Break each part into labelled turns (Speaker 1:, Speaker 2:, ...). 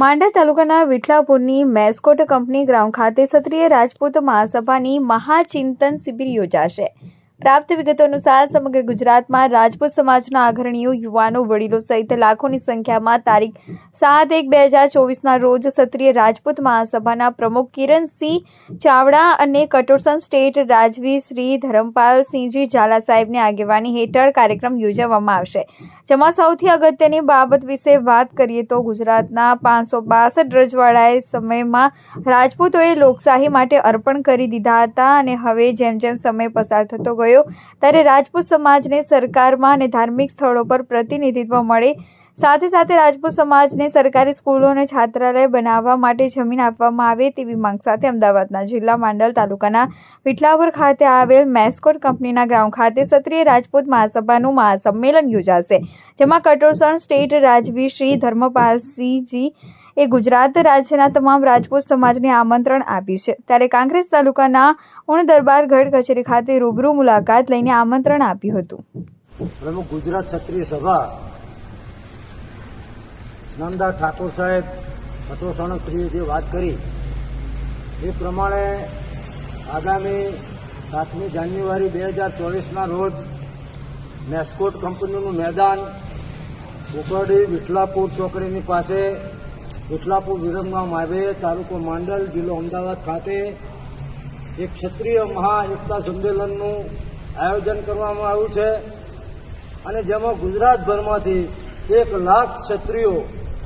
Speaker 1: માંડલ તાલુકાના વિઠલાપુરની mascot company ground ખાતે ક્ષત્રિય રાજપૂત મહાસભાની મહાચિંતન શિબિર યોજાશે. પ્રાપ્ત વિગતો અનુસાર સમગ્ર ગુજરાતમાં રાજપૂત સમાજના અગ્રણીઓ યુવાનો, વડીલો સહિત લાખોની સંખ્યામાં તારીખ સાત એક બે હજાર ચોવીસના રોજ ક્ષત્રિય રાજપૂત મહાસભાના પ્રમુખ કિરણસિંહ ચાવડા અને કટોરસન સ્ટેટ રાજવી શ્રી ધરમપાલસિંહજી ઝાલા સાહેબની આગેવાની હેઠળ કાર્યક્રમ યોજવામાં આવશે. જેમાં સૌથી અગત્યની બાબત વિશે વાત કરીએ તો ગુજરાતના પાંચસો બાસઠ રજવાડાએ સમયમાં રાજપૂતોએ લોકશાહી માટે અર્પણ કરી દીધા હતા અને હવે જેમ જેમ સમય પસાર થતો ગયો ત્યારે રાજપૂત સમાજને સરકારમાં અને ધાર્મિક સ્થળો પર પ્રતિનિધિત્વ મળે. સાથે સાથે રાજપૂત સમાજને સરકારી સ્કૂલો અને છાત્રાલય બનાવવા માટે જમીન આપવામાં આવે તેવી માંગ સાથે અમદાવાદના જિલ્લા માંડલ તાલુકાના વિઠલાપુર ખાતે આવેલ મેસ્કોટ કંપનીના ગ્રાઉન્ડ ખાતે ક્ષત્રિય રાજપૂત મહાસભાનું મહાસંમેલન યોજાશે, જેમાં કટોરસણ સ્ટેટ રાજવી શ્રી ધર્મપાલસિંહજી એ ગુજરાત રાજ્યના તમામ રાજપૂત સમાજને આમંત્રણ આપ્યું છે. ત્યારે કાંગ્રેસ તાલુકાના ઉણ દરબાર ગઢ કચેરી ખાતે રૂબરૂ મુલાકાત લઈને આમંત્રણ આપ્યું હતું.
Speaker 2: ગુજરાત ક્ષત્રિય સભા, નંદા ઠાકોર સાહેબ કટોસણશ્રીએ જે વાત કરી, એ પ્રમાણે આગામી સાતમી જાન્યુઆરી બે હજાર ચોવીસના રોજ મેસ્કોટ કંપનીનું મેદાન ઉકરડી વિઠલાપુર ચોકડીની પાસે વિઠલાપુર વિરમગામ હાઈવે તાલુકો માંડલ જિલ્લો અમદાવાદ ખાતે એક ક્ષત્રિય મહાએકતા સંમેલનનું આયોજન કરવામાં આવ્યું છે. અને જેમાં ગુજરાતભરમાંથી એક લાખ ક્ષત્રિયો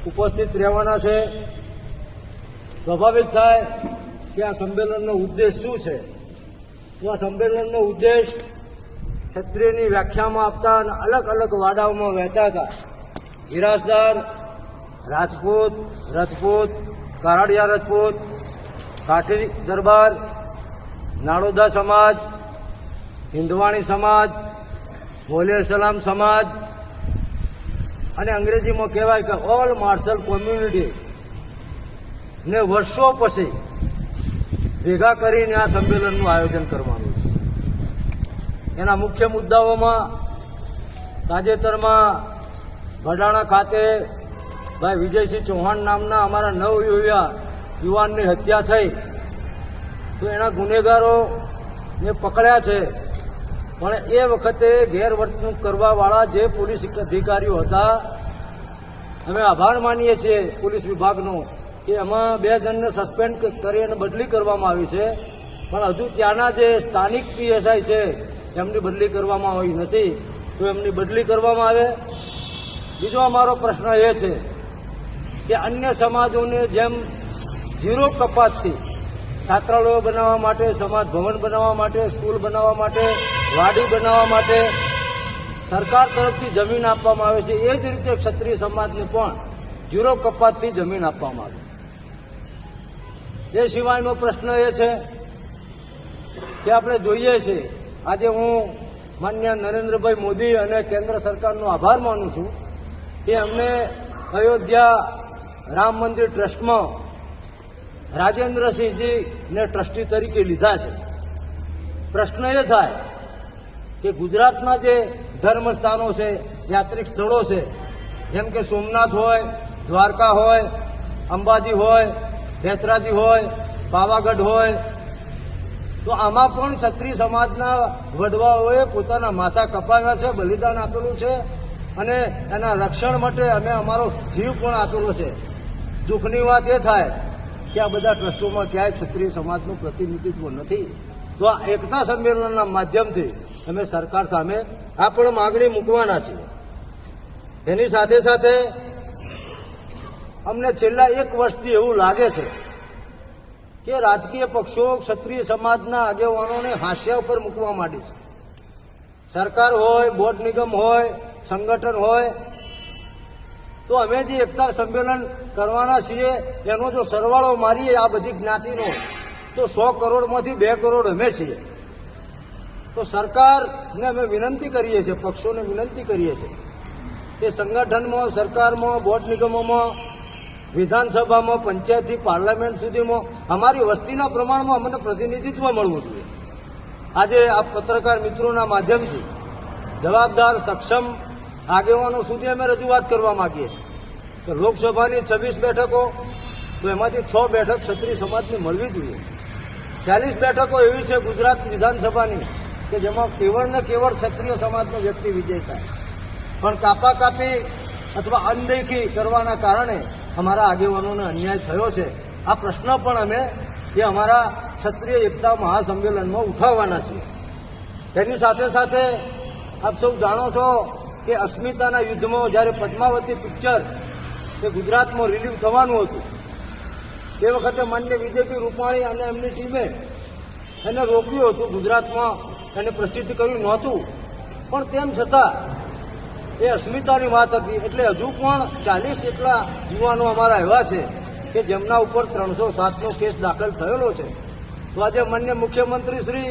Speaker 2: ઉપસ્થિત રહેવાના છે. પ્રભાવિત થાય કે આ સંમેલનનો ઉદ્દેશ શું છે? તો આ સંમેલનનો ઉદ્દેશ ક્ષત્રિયની વ્યાખ્યામાં આપતા અને અલગ અલગ વાડાઓમાં વહેતા હતા હિરાસદાર રાજપૂત, રજપૂત, કારાડિયા રજપૂત, કાઠી દરબાર, નાડોદા સમાજ, હિન્દવાણી સમાજ મોલિયા સલામ સમાજ અને અંગ્રેજીમાં કહેવાય કે ઓલ માર્શલ કોમ્યુનિટી ને વર્ષો પછી ભેગા કરીને આ સંમેલનનું આયોજન કરવાનું છે. એના મુખ્ય મુદ્દાઓમાં તાજેતરમાં ભડાણા ખાતે ભાઈ, વિજયસિંહ ચૌહાણ નામના અમારા નવ યુવા યુવાનની હત્યા થઈ. તો એના ગુનેગારોને પકડ્યા છે. પણ એ વખતે ગેરવર્તણૂક કરવાવાળા જે પોલીસ અધિકારીઓ હતા, અમે આભાર માનીએ છીએ પોલીસ વિભાગનો કે એમાં બે જણને સસ્પેન્ડ કરી અને બદલી કરવામાં આવી છે. પણ હજુ ત્યાંના જે સ્થાનિક પીએસઆઈ છે, એમની બદલી કરવામાં આવી નથી. તો એમની બદલી કરવામાં આવે. બીજો અમારો પ્રશ્ન એ છે કે અન્ય સમાજોને જેમ ઝીરો કપાતથી છાત્રાલયો બનાવવા માટે, સમાજ ભવન બનાવવા માટે, સ્કૂલ બનાવવા માટે, વાડી બનાવવા માટે સરકાર તરફથી જમીન આપવામાં આવે છે. એ જ રીતે ક્ષત્રિય સમાજને પણ ઝીરો કપાતથી જમીન આપવામાં આવે. એ સિવાયનો પ્રશ્ન એ છે કે આપણે જોઈએ છીએ આજે હું માન્ય નરેન્દ્રભાઈ મોદી અને કેન્દ્ર સરકારનો આભાર માનું છું કે અમને અયોધ્યા રામ મંદિર ટ્રસ્ટમાં રાજેન્દ્રસિંહજીને ટ્રસ્ટી તરીકે લીધા છે. પ્રશ્ન એ થાય કે ગુજરાતના જે ધર્મસ્થાનો છે, યાત્રિક સ્થળો છે, જેમ કે સોમનાથ હોય, દ્વારકા હોય, અંબાજી હોય બેતરાજી હોય, પાવાગઢ હોય, તો આમાં પણ ક્ષત્રિય સમાજના વડવાઓએ પોતાના માથા કપાવ્યા છે, બલિદાન આપેલું છે અને એના રક્ષણ માટે અમે અમારો જીવ પણ આપેલો છે. દુઃખની વાત એ થાય કે આ બધા ટ્રસ્ટોમાં ક્યાંય ક્ષત્રિય સમાજનું પ્રતિનિધિત્વ નથી. તો આ એકતા સંમેલનના માધ્યમથી અમે સરકાર સામે આ પણ માગણી મૂકવાના છીએ. એની સાથે સાથે અમને છેલ્લા એક વર્ષથી એવું લાગે છે કે રાજકીય પક્ષો ક્ષત્રિય સમાજના આગેવાનોને હાસ્યા ઉપર મૂકવા માંડી છે. સરકાર હોય, બોર્ડ નિગમ હોય, સંગઠન હોય તો અમે જે એકતા સંમેલન કરવાના છીએ, એનો જો સરવાળો મારીએ આ બધી જ્ઞાતિનો, તો સો કરોડમાંથી બે કરોડ અમે છીએ. તો સરકારને અમે વિનંતી કરીએ છીએ, પક્ષોને વિનંતી કરીએ છીએ કે સંગઠનમાં, સરકારમાં, બોર્ડ નિગમોમાં, વિધાનસભામાં, પંચાયતથી પાર્લામેન્ટ સુધીમાં અમારી વસ્તીના પ્રમાણમાં અમને પ્રતિનિધિત્વ મળવું જોઈએ. આજે આ પત્રકાર મિત્રોના માધ્યમથી જવાબદાર, સક્ષમ આગેવાનો સુધી અમે રજૂઆત કરવા માગીએ છીએ કે લોકસભાની છવ્વીસ બેઠકો, તો એમાંથી છ બેઠક ક્ષત્રિય સમાજને મળવી જોઈએ. ચાલીસ બેઠકો એવી છે ગુજરાત વિધાનસભાની કે જેમાં કેવળ ને કેવળ ક્ષત્રિય સમાજનો વ્યક્તિ વિજય થાય. પણ કાપા કાપી અથવા અનદેખી કરવાના કારણે અમારા આગેવાનોને અન્યાય થયો છે. આ પ્રશ્ન પણ અમે એ અમારા ક્ષત્રિય એકતા મહાસંમેલનમાં ઉઠાવવાના છીએ. તેની સાથે સાથે આપ સૌ જાણો છો કે અસ્મિતાના યુદ્ધમાં જ્યારે પદ્માવતી પિક્ચર એ ગુજરાતમાં રિલીઝ થવાનું હતું, તે વખતે માન્ય બીજેપી રૂપાણી અને એમની ટીમે એને રોક્યું હતું ગુજરાતમાં, એને પ્રસિદ્ધ કર્યું નહોતું. પણ તેમ છતાં એ અસ્મિતાની વાત હતી. એટલે હજુ પણ ચાલીસ એટલા યુવાનો અમારા એવા છે કે જેમના ઉપર ત્રણસો સાતનો કેસ દાખલ થયેલો છે. તો આજે માન્ય મુખ્યમંત્રી શ્રી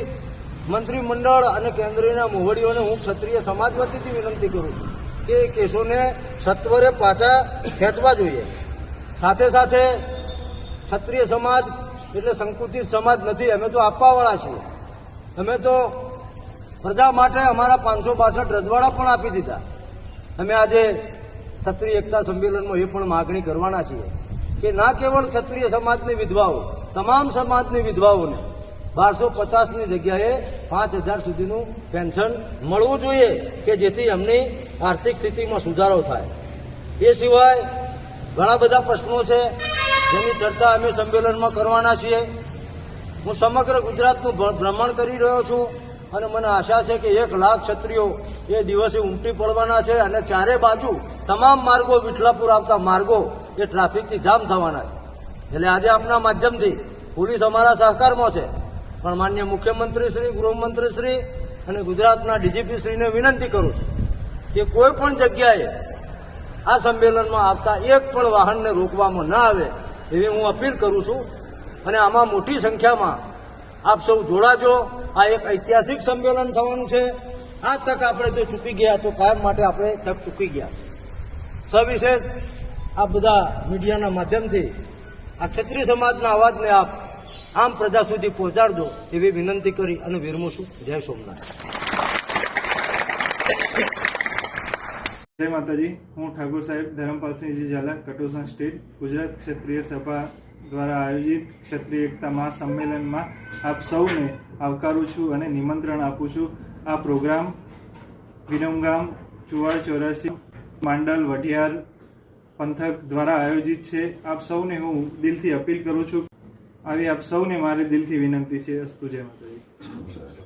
Speaker 2: મંત્રીમંડળ અને કેન્દ્રીયના મોવડીઓને હું ક્ષત્રિય સમાજ વતીથી વિનંતી કરું છું કે એ કેસોને સત્વરે પાછા ખેંચવા જોઈએ. સાથે સાથે ક્ષત્રિય સમાજ એટલે સંકુચિત સમાજ નથી, અમે તો આપવાવાળા છીએ. અમે તો પ્રજા માટે અમારા પાંચસો બાસઠ રજવાડા પણ આપી દીધા. અમે આજે ક્ષત્રિય એકતા સંમેલનમાં એ પણ માગણી કરવાના છીએ કે ના કેવળ ક્ષત્રિય સમાજની વિધવાઓ, તમામ સમાજની વિધવાઓને બારસો પચાસની જગ્યાએ પાંચ હજાર સુધીનું પેન્શન મળવું જોઈએ કે જેથી એમની આર્થિક સ્થિતિમાં સુધારો થાય. એ સિવાય ઘણા બધા પ્રશ્નો છે જેની ચર્ચા અમે સંમેલનમાં કરવાના છીએ. હું સમગ્ર ગુજરાતનું ભ્ર- ભ્રમણ કરી રહ્યો છું અને મને આશા છે કે એક લાખ ક્ષત્રિયો એ દિવસે ઉમટી પડવાના છે અને ચારે બાજુ તમામ માર્ગો વિઠલાપુર આવતા માર્ગો એ ટ્રાફિકથી જામ થવાના છે. એટલે આજે આપના માધ્યમથી પોલીસ અમારા સહકારમાં છે. પણ માન્ય મુખ્યમંત્રી શ્રી, ગૃહમંત્રી શ્રી અને ગુજરાતના ડીજીપી શ્રીને વિનંતી કરું છું કે કોઈ પણ જગ્યાએ આ સંમેલનમાં આવતા એક પણ વાહનને રોકવામાં ન આવે એવી હું અપીલ કરું છું. અને આમાં મોટી સંખ્યામાં આપ સૌ જોડાજો આ એક ઐતિહાસિક સંમેલન થવાનું છે. આ તક આપણે જો ચૂકી ગયા તો કાયમ માટે આપણે તક ચૂકી ગયા. સવિશેષ આ બધા મીડિયાના માધ્યમથી આ ક્ષત્રિય સમાજના અવાજને આપ આમ પ્રજા સુધી પહોંચાડજો એવી વિનંતી કરી અને વિરમું છું. જય સોમનાથ.
Speaker 3: જય માતાજી, હું ઠાકોર સાહેબ ધરમપાલસિંહજી ઝાલા કટોસા સ્ટેટ, ગુજરાત ક્ષત્રિય સભા દ્વારા આયોજિત ક્ષત્રિય એકતા મહાસંમેલનમાં આપ સૌને આવકારું છું અને નિમંત્રણ આપું છું. આ પ્રોગ્રામ વિરમગામ ચુવાડ ચોરાસી માંડલ વઢિયાર પંથક દ્વારા આયોજિત છે. આપ સૌને હું દિલથી અપીલ કરું છું આવી આપ સૌને મારે દિલથી વિનંતી છે અસ્તુ જય માતાજી.